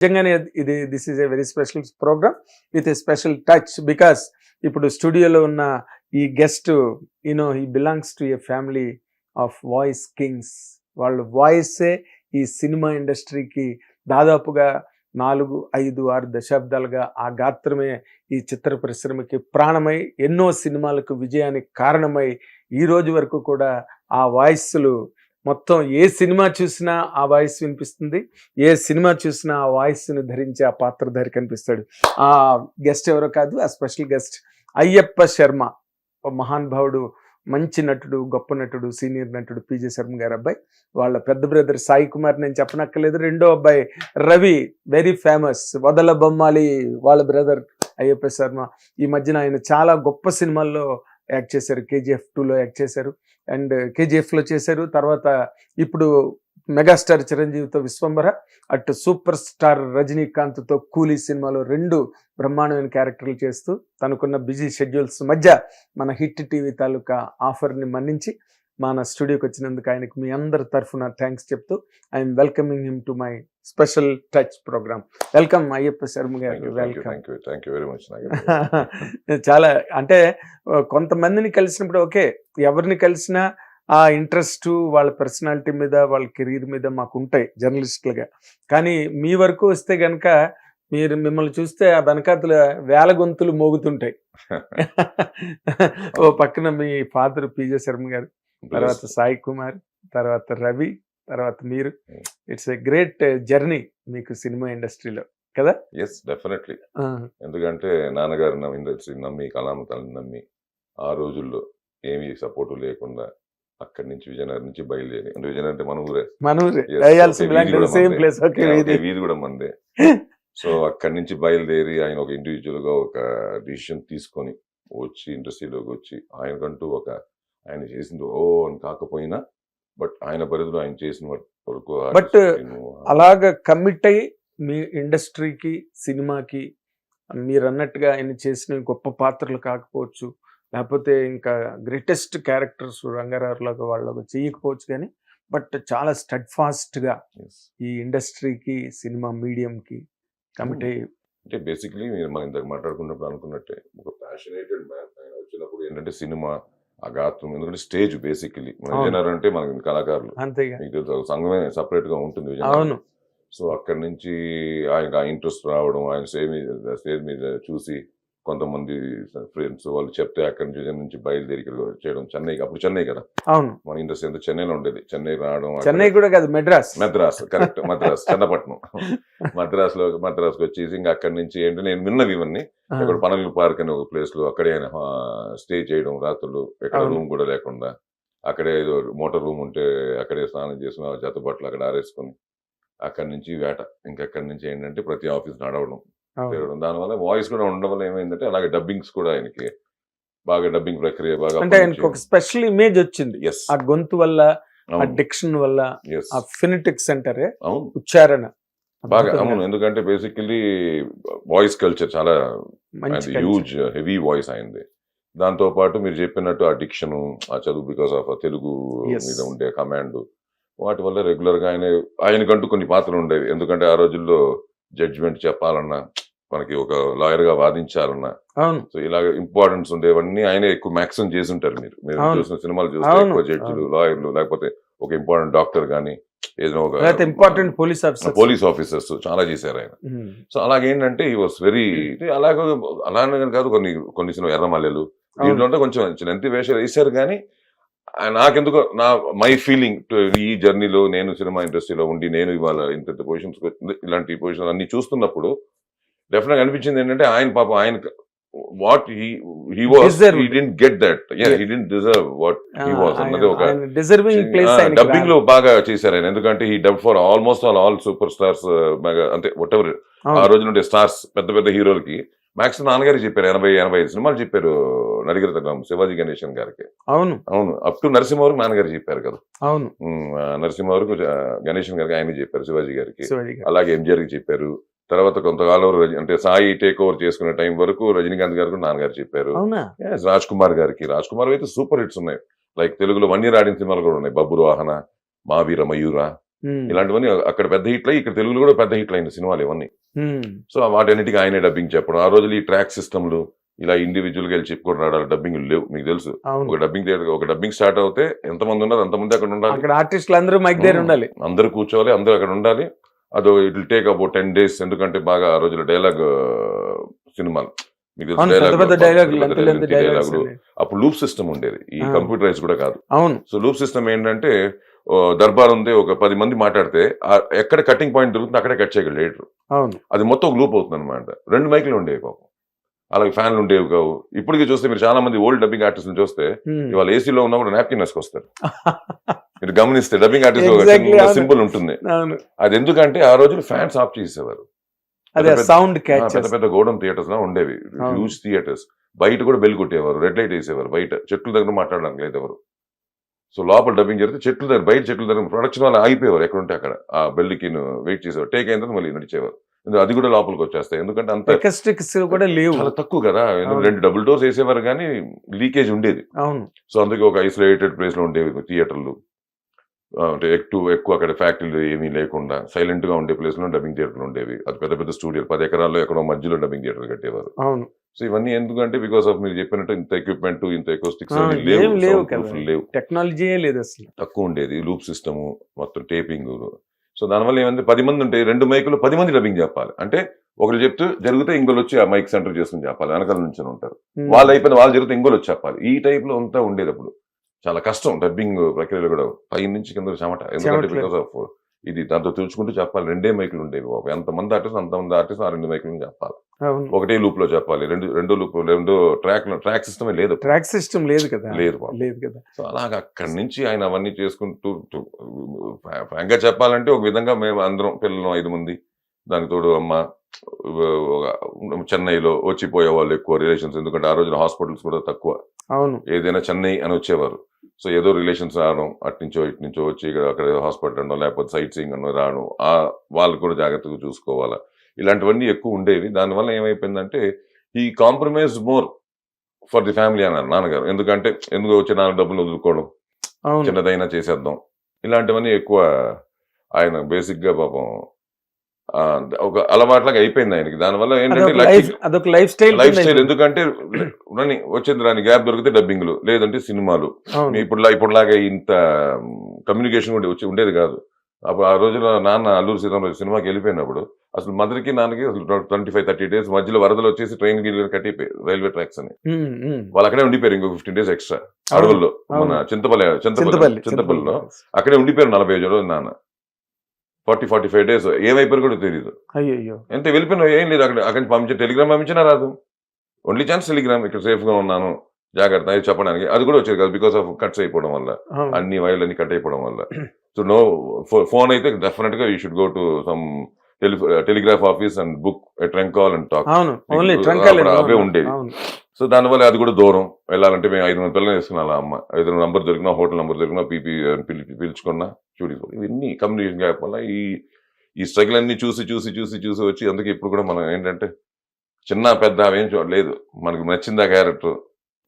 నిజంగానే ఇది this is a very special programme with a special touch because ఇప్పుడు స్టూడియోలో ఉన్న ఈ guest you know he belongs to a family of voice kings వాళ్ళ వాయిసే ఈ సినిమా ఇండస్ట్రీకి దాదాపుగా నాలుగు ఐదు ఆరు దశాబ్దాలుగా ఆ గాత్రమే ఈ చిత్ర పరిశ్రమకి ప్రాణమై ఎన్నో సినిమాలకు విజయానికి కారణమై ఈ రోజు వరకు కూడా ఆ వాయిస్లు మొత్తం ఏ సినిమా చూసినా ఆ వాయిస్ వినిపిస్తుంది. ఏ సినిమా చూసినా ఆ వాయిస్ని ధరించి ఆ పాత్రధారి కనిపిస్తాడు. ఆ గెస్ట్ ఎవరో కాదు ఆ స్పెషల్ గెస్ట్ అయ్యప్ప శర్మ మహాన్ మహానుభావుడు మంచి నటుడు గొప్ప నటుడు సీనియర్ నటుడు పీజే శర్మ గారు అబ్బాయి. వాళ్ళ పెద్ద బ్రదర్ సాయి కుమార్ నేను చెప్పనక్కర్లేదు. రెండో అబ్బాయి రవి వెరీ ఫేమస్ వదల బొమ్మాలి వాళ్ళ బ్రదర్ అయ్యప్ప శర్మ. ఈ మధ్యన ఆయన చాలా గొప్ప సినిమాల్లో యాక్ట్ చేశారు కేజీఎఫ్ టూలో యాక్ట్ చేశారు. అండ్ కేజీఎఫ్లో చేశారు. తర్వాత ఇప్పుడు మెగాస్టార్ చిరంజీవితో విశ్వంబర అటు సూపర్ స్టార్ రజనీకాంత్తో కూలీ సినిమాలో రెండు బ్రహ్మాండమైన క్యారెక్టర్లు చేస్తూ తనకున్న బిజీ షెడ్యూల్స్ మధ్య మన హిట్ టీవీ తాలూకా ఆఫర్ని మన్నించి మన స్టూడియోకి వచ్చినందుకు ఆయనకు మీ అందరి తరఫున థ్యాంక్స్ చెప్తూ I'm welcoming him to my special touch programme welcome Ayyappa Sharma garu. Welcome చాలా అంటే కొంతమందిని కలిసినప్పుడు ఓకే ఎవరిని కలిసినా ఆ ఇంట్రెస్ట్ వాళ్ళ పర్సనాలిటీ మీద వాళ్ళ కెరీర్ మీద మాకు ఉంటాయి జర్నలిస్టులుగా. కానీ మీ వరకు వస్తే గనక మీరు మిమ్మల్ని చూస్తే ఆ వెనకాతల వేల గొంతులు మోగుతుంటాయి. ఓ పక్కన మీ ఫాదర్ పీజే శర్మ గారు. తర్వాత సాయి కుమార్ తర్వాత రవి తర్వాత మీరు. ఇట్స్ ఎ గ్రేట్ జర్నీ మీకు సినిమా ఇండస్ట్రీలో కదా? ఎస్ డెఫినెట్లీ ఎందుకంటే నాన్నగారు నమ్మి ఇండస్ట్రీ నమ్మి కలామ తల్లిని నమ్మి ఆ రోజుల్లో ఏమీ సపోర్టు లేకుండా అక్కడి నుంచి విజయనగరం నుంచి బయలుదేరి అంటే విజయనగరం అంటే మన ఊరే. మన okay, వీధి కూడా మనదే. సో అక్కడి నుంచి బయలుదేరి ఆయన ఒక ఇండివిజువల్గా ఒక డిసిషన్ తీసుకొని వచ్చి ఇండస్ట్రీలోకి వచ్చి ఆయనకంటూ ఒక ఆయన చేసింది ఓ అని కాకపోయినా బట్ ఆయన పరిధిలో ఆయన చేసిన వరకు But, అలాగ కమిట్ అయ్యి మీ ఇండస్ట్రీకి సినిమాకి మీరు అన్నట్టుగా ఆయన చేసిన గొప్ప పాత్రలు కాకపోవచ్చు లేకపోతే ఇంకా గ్రేటెస్ట్ క్యారెక్టర్స్ రంగారావులాగా వాళ్ళగా చేయకపోవచ్చు కానీ బట్ చాలా స్టడ్ ఫాస్ట్గా. ఈ ఇండస్ట్రీకి సినిమా మీడియంకి కమిట్ అయ్యి అంటే బేసిక్లీ మీరు మనం ఇంతకు మాట్లాడుకున్నప్పుడు అనుకున్నట్టే ఒక ప్యాషనేటెడ్ మ్యాన్ ఆయన వచ్చినప్పుడు ఏంటంటే సినిమా ఆ గాత్రం ఎందుకంటే స్టేజ్ బేసిక్లీ. విజయనగరం అంటే మనకి కళాకారులు. మీకు సంఘమే సపరేట్గా ఉంటుంది అవును. సో అక్కడి నుంచి ఆయనకు ఆ ఇంట్రెస్ట్ రావడం ఆయన స్టేజ్ మీద స్టేజ్ మీద చూసి కొంతమంది ఫ్రెండ్స్ వాళ్ళు చెప్తే అక్కడి నుంచి నుంచి బయలుదేరి చేయడం చెన్నై అప్పుడు చెన్నై కదా? అవును. మన ఇండస్ట్రీ అంతా చెన్నైలో ఉండేది. చెన్నై రావడం చెన్నై కూడా కాదు మెడ్రాస్ మద్రాస్ కరెక్ట్ మద్రాస్ చన్నపట్నం. మద్రాస్లో మద్రాస్కి వచ్చేసి ఇంకా అక్కడి నుంచి ఏంటంటే నేను విన్నవి ఇవన్నీ. ఇక్కడ పనగల్ పార్క్ అనే ఒక ప్లేస్లో అక్కడే స్టే చేయడం రాత్రులు ఎక్కడ. రూమ్ కూడా లేకుండా అక్కడే ఏదో మోటార్ రూమ్ ఉంటే అక్కడే స్నానం చేసుకుని ఆ జత బట్టలు అక్కడ ఆరేసుకొని అక్కడి నుంచి వేట. ఇంకా అక్కడి నుంచి ఏంటంటే ప్రతి ఆఫీస్ నడవడం. తిరగడం దానివల్ల వాయిస్ కూడా ఉండడం వల్ల ఏమైందంటే అలాగే డబ్బింగ్స్ కూడా ఆయనకి బాగా డబ్బింగ్ ప్రక్రియ బాగా అంటే ఆయనకు ఒక స్పెషల్ ఇమేజ్ వచ్చింది. ఆ గొంతు వల్ల ఆ డిక్షన్ వల్ల ఆ ఫినిటిక్స్ అంటారే అవును. ఉచ్చారణ. బాగా. అవును. ఎందుకంటే బేసికలీ వాయిస్ కల్చర్ చాలా. హ్యూజ్ హెవీ వాయిస్ అయింది దాంతో పాటు మీరు చెప్పినట్టు ఆ డిక్షన్ ఆ చదువు బికాస్ ఆఫ్ తెలుగు. మీద ఉండే కమాండ్ వాటి వల్ల రెగ్యులర్గా ఆయన ఆయనకంటూ కొన్ని పాత్రలు ఉండేవి. ఎందుకంటే ఆ రోజుల్లో జడ్జిమెంట్ చెప్పాలన్నా మనకి ఒక లాయర్గా వాదించాలన్నా సో ఇలాగ ఇంపార్టెన్స్ ఉండేవన్నీ ఆయన ఎక్కువ మ్యాక్సిమం చేసి ఉంటారు మీరు మీరు. చూసిన సినిమాలు చూస్తే. ఎక్కువ జడ్జిలు లాయర్లు లేకపోతే ఒక ఇంపార్టెంట్ డాక్టర్ కానీ ఏదైనా ఒక important police officer police officers చాలా చేశారు ఆయన. సో అలాగేంటంటే ఈ వాస్ వెరీ అలాగే అలానే కాదు కొన్ని కొన్ని సినిమా ఎర్రమల్లెలు దీంట్లో అంటే కొంచెం చిన్న ఎంత వేషాలు వేశారు కానీ నాకెందుకో నా మై ఫీలింగ్ ఈ జర్నీలో నేను సినిమా ఇండస్ట్రీలో ఉండి నేను ఇవాళ ఇంత పొజిషన్స్ ఇలాంటి పొజిషన్ అన్ని చూస్తున్నప్పుడు డెఫినెట్ అనిపించింది ఏంటంటే ఆయన పాపం ఆయన what he was. He didn't get that he didn't deserve what he was అన్నది ఒక డబ్బింగ్లో బాగా చేశారు ఆయన. ఎందుకంటే ఈ dub for almost all all super stars అంటే వాట్ ఎవర్ ఆ రోజు నుండి స్టార్స్ పెద్ద పెద్ద హీరోలకి మ్యాక్స్ నాన్నగారు చెప్పారు ఎనభై ఎనభై ఐదు సినిమాలు చెప్పారు నడిగిరి తగ్గం శివాజీ గణేశన్ గారికి. అవును. అవును అప్ టు నరసింహ వరకు నాన్నగారు చెప్పారు కదా. అవును. నరసింహ వరకు గణేశన్ గారికి ఆయన చెప్పారు శివాజీ గారికి. అలాగే ఎంజిఆర్కి చెప్పారు. తర్వాత కొంతకాలం అంటే సాయి టేక్ ఓవర్ చేసుకునే టైం వరకు రజనీకాంత్ గారు కూడా నాన్నగారు చెప్పారు. రాజ్ కుమార్ గారికి. రాజ్ కుమార్ అయితే సూపర్ హిట్స్ ఉన్నాయి. లైక్ తెలుగులో వన్ ఇయర్ ఆడిన సినిమాలు కూడా ఉన్నాయి. బబ్బురు వాహన మావీర మయూర ఇలాంటివన్నీ అక్కడ పెద్ద హిట్లు ఇక్కడ తెలుగులో కూడా పెద్ద హిట్లు అయిన సినిమాలు ఇవన్నీ. సో వాటన్నిటికీ ఆయనే డబ్బింగ్ చెప్పడం. ఆ రోజులు ఈ ట్రాక్ సిస్టమ్లు ఇలా ఇండివిజువల్గా వెళ్ళి చెప్పుకొని రావడాలి డబ్బింగ్ లేవు మీకు తెలుసు. ఒక డబ్బింగ్ థియేటర్ ఒక డబ్బింగ్ స్టార్ట్ అవుతే ఎంతమంది ఉన్నారు అంతమంది అక్కడ ఉండాలి. అక్కడ ఆర్టిస్టులు అందరూ మైక్ దగ్గర ఉండాలి. అందరూ కూర్చోవాలి అందరూ అక్కడ ఉండాలి. అదో it will take about ten days ఎందుకంటే బాగా ఆ రోజుల డైలాగ్ సినిమాలు. మీకు పెద్ద పెద్ద డైలాగులు. అప్పుడు లూప్ సిస్టమ్ ఉండేది. ఈ. కంప్యూటరైజ్ కూడా కాదు. అవును. సో లూప్ సిస్టమ్ ఏంటంటే దర్బార్ ఉంది ఒక పది మంది మాట్లాడితే ఎక్కడ కటింగ్ పాయింట్ దొరుకుతుంది అక్కడే కట్ చేయగలరు లీటర్ అవును. అది మొత్తం ఒక లూప్ అవుతుంది అనమాట రెండు మైకులు ఉండేవి పాపం. అలాగే ఫ్యాన్లు ఉండేవి కావు. ఇప్పటికీ చూస్తే మీరు చాలా మంది ఓల్డ్ డబ్బింగ్ ఆర్టిస్ట్ చూస్తే. ఇవాళ ఏసీలో ఉన్నా కూడా నాప్కిన్ వస్తారు మీరు గమనిస్తే డబ్బింగ్ ఆర్టిస్ట్. సింపుల్ ఉంటుంది. అది ఎందుకంటే ఆ రోజులు ఫ్యాన్స్ ఆఫ్ చేసేవారు. అదే సౌండ్ క్యాచ్ పెద్ద పెద్ద గోడౌన్ థియేటర్స్ లా ఉండేవి. హ్యూజ్ థియేటర్స్ బయట కూడా బెల్ కొట్టేవారు రెడ్ లైట్ వేసేవారు బయట. చెట్ల దగ్గర మాట్లాడడానికి లేదు ఎవరు. సో లోపల డబ్బింగ్ జరిగితే చెట్ల దగ్గర బయట చెట్ల దగ్గర ప్రొడక్షన్ వాళ్ళు ఆగిపోయేవారు. ఎక్కడ ఉంటే అక్కడ. ఆ బెల్లికి వెయిట్ చేసేవారు. టేక్ అయిన తర్వాత మళ్ళీ నడిచేవారు. అది కూడా లోపలికి వచ్చేస్తాయి. ఎందుకంటే అంత ఎకస్టిక్స్ కూడా లేవు. చాలా తక్కువ కదా. రెండు డబుల్ డోర్స్ వేసేవారు కానీ లీకేజ్ ఉండేది. అవును. సో అందుకే ఒక ఐసోలేటెడ్ ప్లేస్లో ఉండేవి థియేటర్లు అంటే ఎక్కువ ఎక్కువ అక్కడ ఫ్యాక్టరీలు ఏమీ లేకుండా సైలెంట్గా ఉండే ప్లేస్లో డబ్బింగ్ థియేటర్లు ఉండేవి. అది పెద్ద పెద్ద స్టూడియో పది ఎకరాల్లో ఎక్కడో మధ్యలో డబ్బింగ్ థియేటర్ కట్టేవారు. అవును. సో ఇవన్నీ ఎందుకంటే బికాస్ ఆఫ్ మీరు చెప్పినట్టు ఇంత ఎక్విప్మెంట్ ఇంత ఎకోస్టిక్స్ ఆ, లేవు. లేవు టెక్నాలజీయే లేదు అసలు. తక్కువ ఉండేది. లూప్ సిస్టమ్ మొత్తం టేపింగ్. సో దానివల్ల ఏమంటే పది మంది ఉంటే రెండు మైకులు పది మంది డబ్బింగ్ చెప్పాలి. అంటే ఒకరు చెప్తూ జరిగితే ఇంకోళ్ళు వచ్చి ఆ మైక్ సెంటర్ చేసుకుని చెప్పాలి. వెనకాల నుంచి ఉంటారు. వాళ్ళు అయిపోయిన వాళ్ళు జరిగితే ఇంకోళ్ళు వచ్చి చెప్పాలి. ఈ టైప్లో అంతా ఉండేది అప్పుడు. చాలా కష్టం. డబ్బింగ్ ప్రక్రియలో కూడా పై నుంచి కింద చెమట. ఎందుకంటే. బికాస్ ఆఫ్ ఇది దాంతో తెలుసుకుంటూ చెప్పాలి. రెండే మైకులు ఉండేవి బాబు. ఎంతమంది ఆర్టిస్ట్ అంతమంది ఆర్టిస్ట్ ఆ రెండు మైకులు చెప్పాలి. ఒకటే లూప్లో చెప్పాలి. రెండు రెండో లూప్ రెండో ట్రాక్ ట్రాక్ సిస్టమే లేదు. ట్రాక్ సిస్టమ్ లేదు కదా. లేదు లేదు కదా. సో అలాగ అక్కడి నుంచి ఆయన అవన్నీ చేసుకుంటూ ఫ్రాంక్గా చెప్పాలంటే ఒక విధంగా మేము అందరం పిల్లలు ఐదు మంది దానికి తోడు అమ్మ చెన్నైలో వచ్చిపోయే వాళ్ళు ఎక్కువ రిలేషన్స్. ఎందుకంటే ఆ రోజున హాస్పిటల్స్ కూడా తక్కువ. అవును. ఏదైనా చెన్నై అని వచ్చేవారు. సో ఏదో రిలేషన్స్ రావడం అటు నుంచో ఇటు నుంచో వచ్చి ఇక్కడ అక్కడ హాస్పిటల్ అనో లేకపోతే సైట్ సీయింగ్ అనో రావడం ఆ వాళ్ళు కూడా జాగ్రత్తగా చూసుకోవాలా. ఇలాంటివన్నీ ఎక్కువ ఉండేవి. దానివల్ల ఏమైపోయిందంటే ఈ compromise more for the family అన్నారు నాన్నగారు. ఎందుకంటే ఎందుకు వచ్చే నాన్న డబ్బులు వదులుకోవడం? అవును. చిన్నదైనా చేసేద్దాం. ఇలాంటివన్నీ ఎక్కువ ఆయన బేసిక్గా పాపం ఒక అలవాట్లాగా అయిపోయింది ఆయనకి. దానివల్ల ఏంటంటే లైఫ్ స్టైల్ లైఫ్ స్టైల్. ఎందుకంటే వచ్చింది రాని గ్యాప్ దొరికితే డబ్బింగ్లు లేదంటే సినిమాలు. ఇప్పుడు ఇప్పుడులాగా ఇంత కమ్యూనికేషన్ కూడా వచ్చి ఉండేది కాదు. అప్పుడు ఆ రోజుల్లో నాన్న అల్లూరు సీతారామరాజు సినిమాకి వెళ్ళిపోయినప్పుడు అసలు మదర్కి నాన్నకి అసలు ట్వంటీ ఫైవ్ థర్టీ డేస్ మధ్యలో వరదలు వచ్చేసి ట్రైన్ కట్టిపోయి రైల్వే ట్రాక్స్ అని. వాళ్ళు అక్కడే ఉండిపోయారు ఇంకో ఫిఫ్టీన్ డేస్ ఎక్స్ట్రా. అడవుల్లో. మన చింతపల్లి చింతపల్లి చింతపల్లి చింతపల్లిలో అక్కడే ఉండిపోయారు నలభై ఐదు రోజులు నాన్న. ఫార్టీ ఫార్టీ ఫైవ్ డేస్ ఏమైపోయారు కూడా తెలియదు అయ్యో ఎంత వెళ్ళిపోయినా ఏం లేదు అక్కడ అక్కడి పంపించే టెలిగ్రామ్ పంపించినా రాదు. ఓన్లీ ఛాన్స్ టెలిగ్రామ్ ఇక్కడ సేఫ్గా ఉన్నాను జాగ్రత్త అది చెప్పడానికి. అది కూడా వచ్చేది కాదు బికాస్ ఆఫ్ కట్స్ అయిపోవడం వల్ల. అన్ని వైర్లు అన్ని కట్ అయిపోవడం వల్ల. సో నో ఫోన్ అయితే డెఫినెట్గా you should go to some telegraph office and book trunk call and talk. అవే. అవును. సో దానివల్ల అది కూడా దూరం. వెళ్ళాలంటే మేము ఐదు మంది పిల్లలు వేసుకున్నాం అమ్మ. ఐదు నంబర్ దొరికినా హోటల్ నంబర్ దొరికినా పీపీ పిలిచి పిలుచుకున్నా చూడి ఇవన్నీ కమ్యూనికేషన్ గ్యాప్ వల్ల ఈ ఈ స్ట్రగుల్ అన్ని చూసి చూసి చూసి చూసి వచ్చి అందుకే ఇప్పుడు కూడా మనం ఏంటంటే చిన్న పెద్ద అవేం చూడలేదు మనకి నచ్చింది క్యారెక్టర్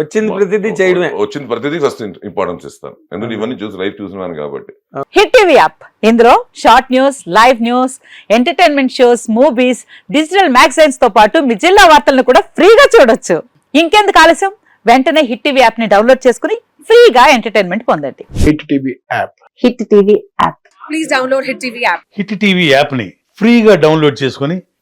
వచ్చింది ప్రతిదీ చేయడమే. వచ్చింది ప్రతిదీ ఫస్ట్ ఇంపార్టెన్స్ ఇస్తాను. ఎందుకంటే ఇవన్నీ చూసి లైఫ్ చూసినాను కాబట్టి. Hit TV app. ఇందులో short news live news entertainment shows movies digital మ్యాగజైన్స్తో పాటు మీ జిల్లా వార్తలను కూడా ఫ్రీగా చూడొచ్చు. ఇంకెందుకు ఆలస్యం? వెంటనే హిట్ టీవీ యాప్ని డౌన్లోడ్ చేసుకుని ఫ్రీగా ఎంటర్టైన్మెంట్ పొందండి. Hit TV app. Hit TV app. Please download Hit TV app. Hit TV యాప్ని ఫ్రీగా డౌన్లోడ్ చేసుకొని